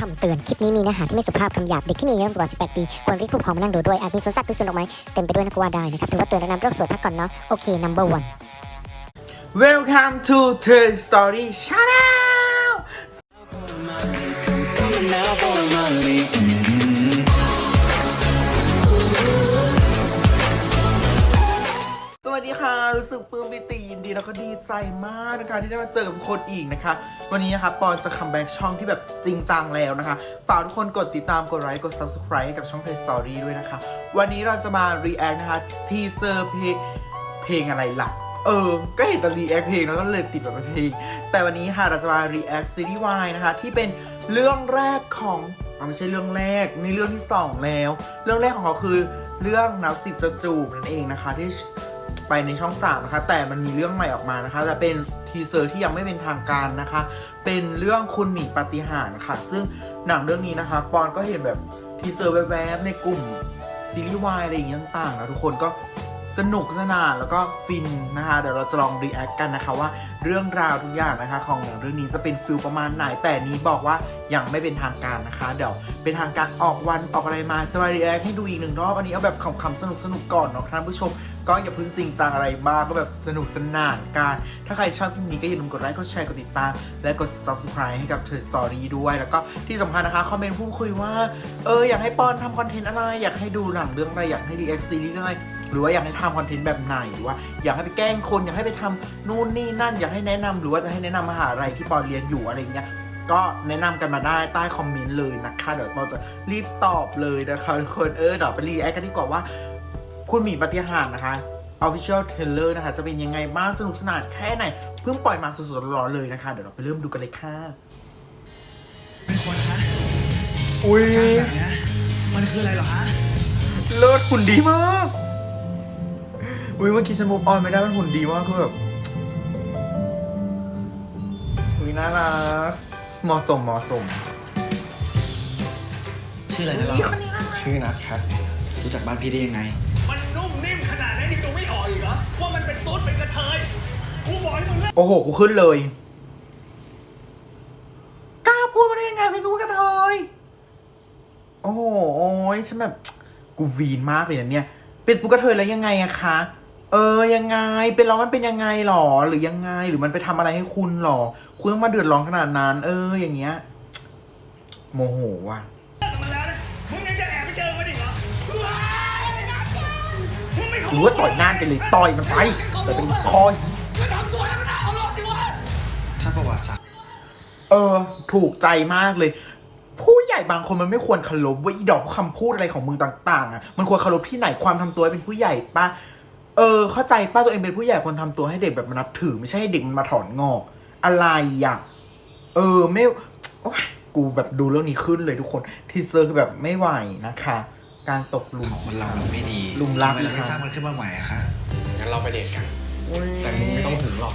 คำเตือน คลิปนี้มีเนื้อหาที่ไม่สุภาพคำหยาบ เด็กที่มีอายุต่ำกว่า 18 ปี ควรรีบผู้ปกครองมานั่งดูด้วย อาจมีสวนสัตว์หรือสวนดอกไม้เต็มไปด้วยนักว่าได้นะครับ ถือว่าเตือนและนำโรคสวยพักก่อนเนาะ โอเค number one Welcome to the Story Channel ปิติยินดีแล้วก็ดีใจมากนะคะที่ได้มาเจอกับคนอีกนะคะ วันนี้นะคะปอนจะคัมแบ็กช่องที่แบบจริงจังแล้วนะคะ ฝากทุกคนกดติดตามกดไลค์กด subscribe ให้กับช่อง Play Story ด้วยนะคะ วันนี้เราจะมา react นะคะทีเซอร์เพลงเพลงอะไรล่ะเออ ก็เห็นแต่ react เพลงแล้วก็เลยติดแบบเป็นเพลง แต่วันนี้ค่ะเราจะมา react ซีรีส์วายนะคะ ที่เป็นเรื่องแรกของอไม่ใช่เรื่องแรกนี่เรื่องที่สองแล้ว เรื่องแรกของเขาคือเรื่องนับสิบจะจูบนั่นเองนะคะ ที่ ไปในช่องสามนะคะ แต่มันมีเรื่องใหม่ออกมานะคะแต่เป็นทีเซอร์ที่ยังไม่เป็นทางการนะคะ เป็นเรื่องคุณหมีปฏิหารค่ะ ซึ่งหนังเรื่องนี้นะคะ ปอนก็เห็นแบบทีเซอร์แวบๆในกลุ่มซีรีส์วายอะไรอย่างเงี้ยต่างๆนะทุกคนก็สนุกสนานแล้วก็ฟินนะคะ เดี๋ยวเราจะลองรีแอคกันนะคะว่าเรื่องราวทุกอย่างนะคะ ของหนังเรื่องนี้จะเป็นฟิลประมาณไหน แต่นี้บอกว่ายังไม่เป็นทางการนะคะ เดี๋ยวเป็นทางการออกวันออกอะไรมาจะมารีแอคให้ดูอีกหนึ่งรอบ อันนี้เอาแบบขำๆสนุกๆก่อนเนาะท่านผู้ชม ก็อย่าพิ่งจริงจังอะไรมากก็แบบสนุกสนานกัน ถ้าใครชอบคลิปนี้ก็อย่าลืมกดไลค์ กดแชร์ กดติดตาม และกด subscribe ให้กับเธอสตอรี่ด้วย แล้วก็ที่สำคัญนะคะคอมเมนต์พูดคุยว่า เอออยากให้ปอนทำคอนเทนต์อะไร อยากให้ดูหนังเรื่องอะไร อยากให้รีแอคซีรีส์เรื่องอะไรหรือว่าอยากให้ทำคอนเทนต์แบบไหนหรือว่าอยากให้ไปแกล้งคน อยากให้ไปทำนู่นนี่นั่น อยากให้แนะนำหรือว่าจะให้แนะนำมหาอะไรที่ปอนเรียนอยู่อะไรเงี้ยก็แนะนำกันมาได้ใต้คอมเมนต์เลยนะคะ เดี๋ยวปอนจะรีบตอบเลยนะคะทุกคนเออเดี๋ยวไปรีแอคกันดีกว่าว่า คุณหมีปฏิหารย์นะคะ Official Trailer นะคะ จะเป็นยังไงบ้างสนุกสนานแค่ไหน เพิ่งปล่อยมาสดๆร้อนๆเลยนะคะ เดี๋ยวเราไปเริ่มดูกันเลยค่ะเป็นคนฮะอุ้ยการแบบเนี้ยมันคืออะไรเหรอฮะเลิศหุ่นดีมากอุ้ยเมื่อกี้ฉันมูฟออนไม่ได้มันหุ่นดีมากคือแบบอุ้ยน่ารักเหมาะสมเหมาะสม ชื่ออะไรนะเราชื่อนัทครับ รู้จักบ้านพี่ได้ยังไง ตุ๊ดเป็นกระเทยกูบอกให้มึงเลิกโอ้โห กูขึ้นเลย กล้าพูดมาได้ยังไงไม่รู้กันเทยโอ้โหโอ้ยฉันแบบ กูวีนมากเลยนะเนี่ย เป็นปุ๊กกระเทยแล้วยังไงอะคะ เออ ยังไง เป็นเรามันเป็นยังไงหรอ หรือยังไง หรือมันไปทำอะไรให้คุณหรอ คุณต้องมาเดือดร้อนขนาดนั้น เออ อย่างเงี้ย โมโหว่ะ หรือว่าต่อยน้าไปเลยต่อยมันไปแต่เป็นคอยถ้าประวัติศาสตร์เออ ถูกใจมากเลย ผู้ใหญ่บางคนมันไม่ควรเคารพว่าอีดอกคำพูดอะไรของมึงต่าง ๆ อะ มันควรเคารพที่ไหนความทำตัวให้เป็นผู้ใหญ่ปะเออ เข้าใจป้าตัวเองเป็นผู้ใหญ่ควรทำตัวให้เด็กแบบมานับถือ ไม่ใช่ให้เด็กมันมาถอนงอก อะไรอะเออไม่กูแบบดูเรื่องนี้ขึ้นเลยทุกคนทีเซอร์คือแบบไม่ไหวนะคะ การตกหลุมของคนเรามันไม่ดีลุมลัก ทำไมเราไม่สร้างมันขึ้นมาใหม่อะฮะงั้นเราไปเดทกันอุ๊ยแต่มึงไม่ต้องถึงหรอก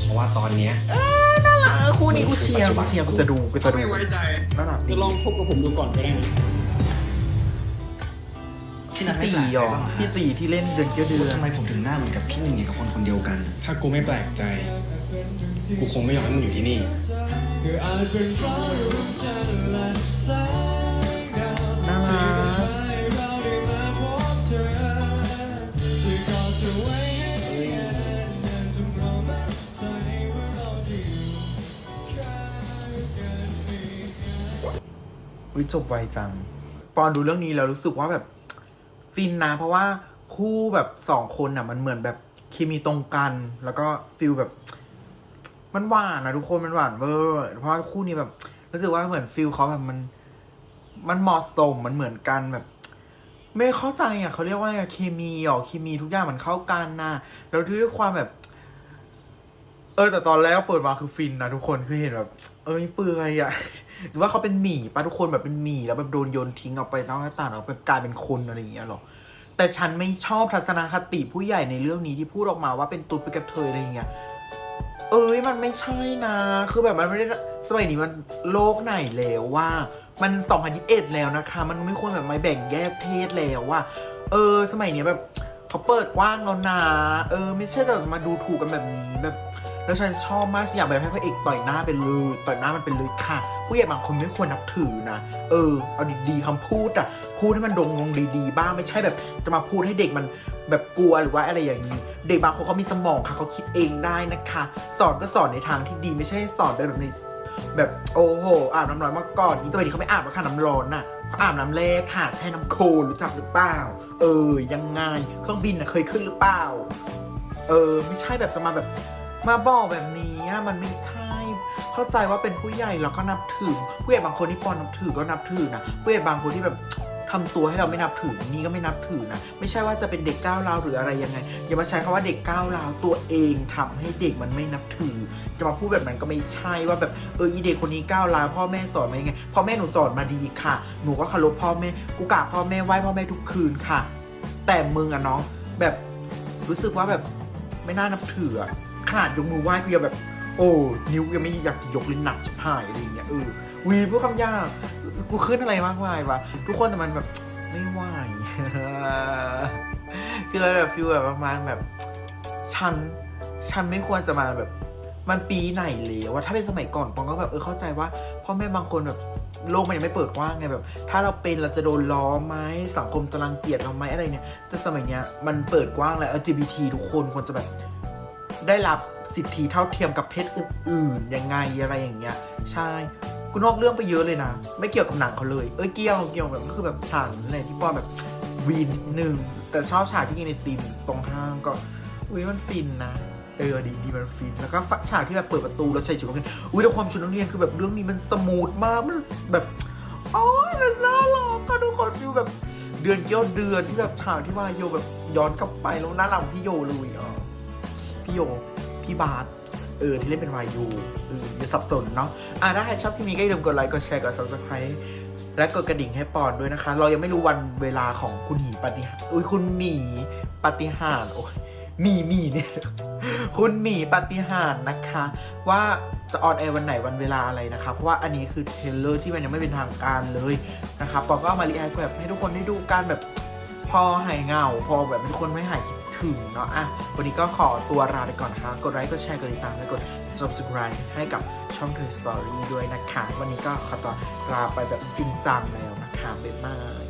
เพราะว่าตอนเนี้ย เออคู่นี้กูเชียร์กูเชียร์กูจะดูกูจะดูไม่ไว้ใจน่ารักดีจะลองพบกับผมดูก่อนก็ได้นะพี่นัทไม่ตีแปลกใจหรอบ้างเหรอพี่ฮะตีที่เล่นเดือนเกี้ยวเดือนว่าทำไมผมถึงหน้าเหมือนกับพี่หนึ่งอย่างกับคนคนเดียวกัน ถ้ากูไม่แปลกใจ กูคงไม่ยอมให้มึงอยู่ที่นี่น่า วิจบไวจัง ปอนดูเรื่องนี้แล้วรู้สึกว่าแบบ ฟินนะเพราะว่าคู่แบบสองคนน่ะ มันเหมือนแบบเคมีตรงกัน แล้วก็ฟิลแบบ มันหวานนะทุกคนมันหวานเวอร์เพราะคู่นี้แบบ รู้สึกว่าเหมือนฟิลเขาแบบมัน มันเหมาะสมมันเหมือนกันแบบ ไม่เข้าใจอะเขาเรียกว่าอะไรอะเคมีหรอเคมีทุกอย่างมันเข้ากันนะแล้วด้วยความแบบ เออแต่ตอนแรกเปิดมาคือฟินนะทุกคนคือเห็นแบบ เอ้ยเปื่อยอะหรือว่าเขาเป็นหมีปะทุกคนแบบเป็นหมีแล้วแบบโดนโยนทิ้งออกไปนอกหน้าต่างแล้วแบบกลายเป็นคนอะไรอย่างเงี้ยหรอแต่ฉันไม่ชอบทัศนคติผู้ใหญ่ในเรื่องนี้ที่พูดออกมาว่าเป็นตุ๊ดเป็นกระเทยอะไรอย่างเงี้ยเอ้ยมันไม่ใช่นะ คือแบบมันไม่ได้สมัยนี้มันโลกไหนแล้วว่ามัน 2021 แล้วนะคะ มันไม่ควรแบบมาแบ่งแยกเพศแล้วว่า เออ สมัยนี้แบบเขาเปิดกว้างแล้วนะ เออ ไม่ใช่แต่มาดูถูกกันแบบนี้แบบ แล้วฉันชอบมากฉันอยากแบบให้พระเอกต่อยหน้าไปเลยต่อยหน้ามันเป็นเลยค่ะ ผู้ใหญ่บางคนไม่ควรนับถือนะ เออ เอาดีๆคำพูดอะพูดให้มันดงงงดีๆ บ้างไม่ใช่แบบจะมาพูดให้เด็กมันแบบกลัวหรือว่าอะไรอย่างนี้ เด็กบางคนเขามีสมองค่ะเขาคิดเองได้นะคะ สอนก็สอนในทางที่ดีไม่ใช่สอนแบบในแบบโอ้โหอาบน้ำร้อนมาก่อนนี่ตัวนี้เขาไม่อาบแล้วค่ะน้ำร้อนน่ะเขาอาบน้ำแร่ค่ะใช้น้ำโคลนรู้จักหรือเปล่า เออยังไงเครื่องบินน่ะเคยขึ้นหรือเปล่า เออ ไม่ใช่แบบจะมาแบบ มาบอกแบบนี้อะมันไม่ใช่ เข้าใจว่าเป็นผู้ใหญ่เราก็นับถือผู้ใหญ่บางคนที่ปอนนับถือก็นับถือนะผู้ใหญ่บางคนที่แบบทำตัวให้เราไม่นับถือนี่ก็ไม่นับถือนะ ไม่ใช่ว่าจะเป็นเด็กก้าวร้าวหรืออะไรยังไง อย่ามาใช้คำว่าเด็กก้าวร้าวตัวเองทำให้เด็กมันไม่นับถือ จะมาพูดแบบนั้นก็ไม่ใช่ว่าแบบเอออีเด็กคนนี้ก้าวร้าวพ่อแม่สอนมายังไงพ่อแม่หนูสอนมาดีค่ะ หนูก็เคารพพ่อแม่กูกราบพ่อแม่ไหว้พ่อแม่ทุกคืนค่ะ แต่มึงอะเนาะแบบรู้สึกว่าแบบไม่น่านับถืออะ ขนาดยกมือไหว้กูยังแบบ โอ้นิ้วยังไม่อยากจะยกเลยหนักชิบหายอะไรอย่างเงี้ยเออวีพูดคำยากกูขึ้นอะไรมากมายวะทุกคนแต่มันแบบไม่ไหวคือแบบฟีลแบบประมาณแบบฉันฉันไม่ควรจะมาแบบมันปีไหนแล้วว่าถ้าเป็นสมัยก่อนปองก็แบบเออเข้าใจว่าพ่อแม่บางคนแบบโลกมันยังไม่เปิดกว้างไงแบบ ถ้าเราเป็นเราจะโดนล้อไหมสังคมจะรังเกียจเราไหมอะไรเนี่ย แต่สมัยเนี้ยมันเปิดกว้างแล้ว LGBT ทุกคนควรจะแบบ ได้รับสิทธิเท่าเทียมกับเพศอื่นๆยังไงอะไรอย่างเงี้ย ใช่กูนอกเรื่องไปเยอะเลยนะ ไม่เกี่ยวกับหนังเขาเลย เอ้ยเกี่ยวเกี่ยวแบบก็คือแบบฉากนั่นแหละที่ป้อนแบบวีนนิดนึงแต่ชอบฉากที่กินในตีมตรงห้างก็อุ้ยมันฟินนะเออดีดีมันฟินแล้วก็ฉากที่แบบเปิดประตูแล้วใส่ชุดนักเรียนอุ้ยแต่ความชุดนักเรียนคือแบบเรื่องนี้มันสมูทมากมันแบบโอ้ยมันน่ารักก็ทุกคนดูแบบเดือนเกี่ยวเดือนที่แบบฉากที่ว่าโยแบบย้อนกลับไปแล้วน่ารังพี่โยเลยอะ พี่โย พี่บาสเออที่เล่นเป็นวายูเอออย่าสับสนเนาะอะถ้าใครชอบคลิปนี้ก็อย่าลืมกดไลค์กดแชร์กด subscribe และกดกระดิ่งให้ปอนด้วยนะคะ เรายังไม่รู้วันเวลาของคุณหมีปฏิหารอุ้ยคุณหมีปฏิหารโอ้ยหมีหมีเนี่ยคุณหมีปฏิหารนะคะ ว่าจะออนแอร์วันไหนวันเวลาอะไรนะคะเพราะว่าอันนี้คือเทเลอร์ที่มันยังไม่เป็นทางการเลยนะคะปอนก็เอามารีแอคแบบให้ทุกคนได้ดูกันแบบพอหายเงา พอแบบเป็นคนไม่หายคิด ถึงเนาะอะวันนี้ก็ขอตัวลาไปก่อนนะกดไลค์กดแชร์กดติดตามและกด subscribe ให้กับช่องเธอสตอรี่ด้วยนะคะ วันนี้ก็ขอตัวลาไปแบบจริงจังแล้วนะคะบ๊ายบาย